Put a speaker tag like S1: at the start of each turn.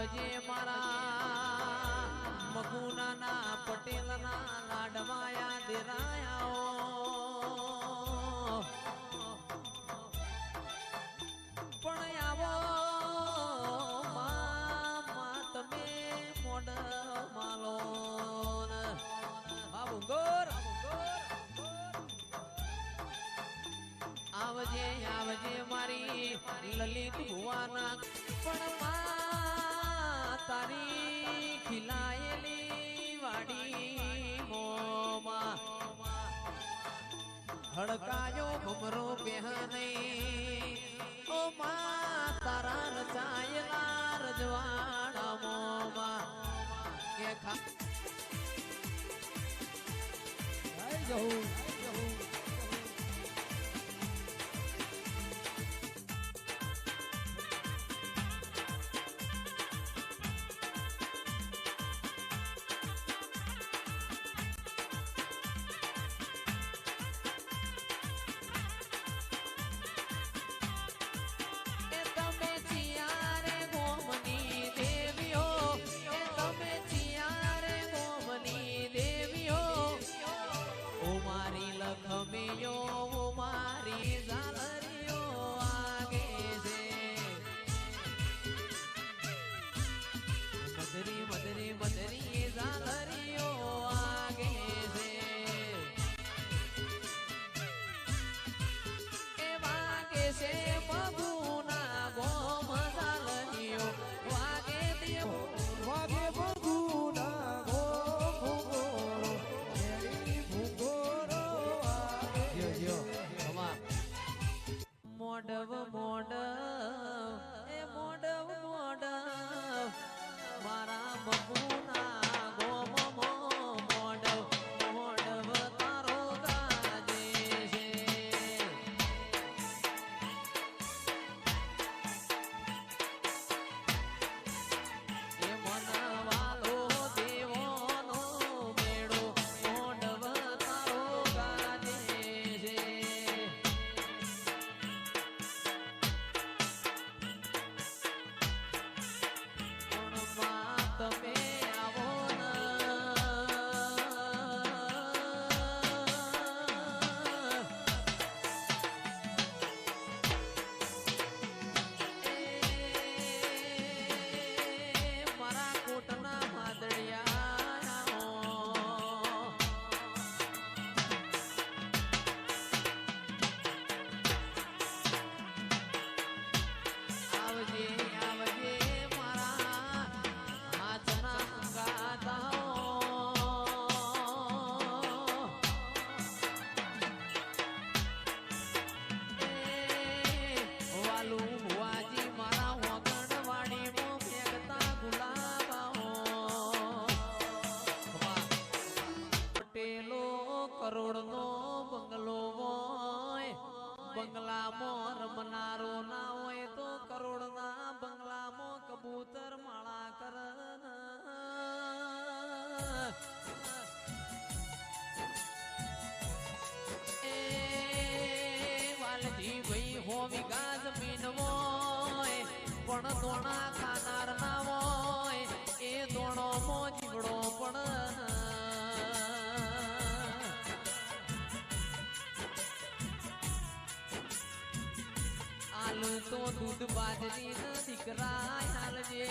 S1: આવજે મારા મગુનાના પટેલના લાડવાયા દેરાયા પણ આવો મા મા તમે મોડ માલો બાબુગોર આવજે આવજે મારી લલિત ભુવાના. પણ તારી ખીલાયેલી વાડી મોમાં હડકાયો ઘુમરો પહેને. ઓ માં, તારા રચાયેલા રજવાડા મોમાં કે ખા એ say બંગલામાં બનારો ના હોય તો કરોડના બંગલામાં કબૂતર માળા કર એ વાલજી ભાઈ હો વિગા જમીન હોય, પણ દોણા ખાનાર ના હોય, એ દોણો મો જીવડો પણ આલુ તો દૂધ બાજરી દીકરા હાલજે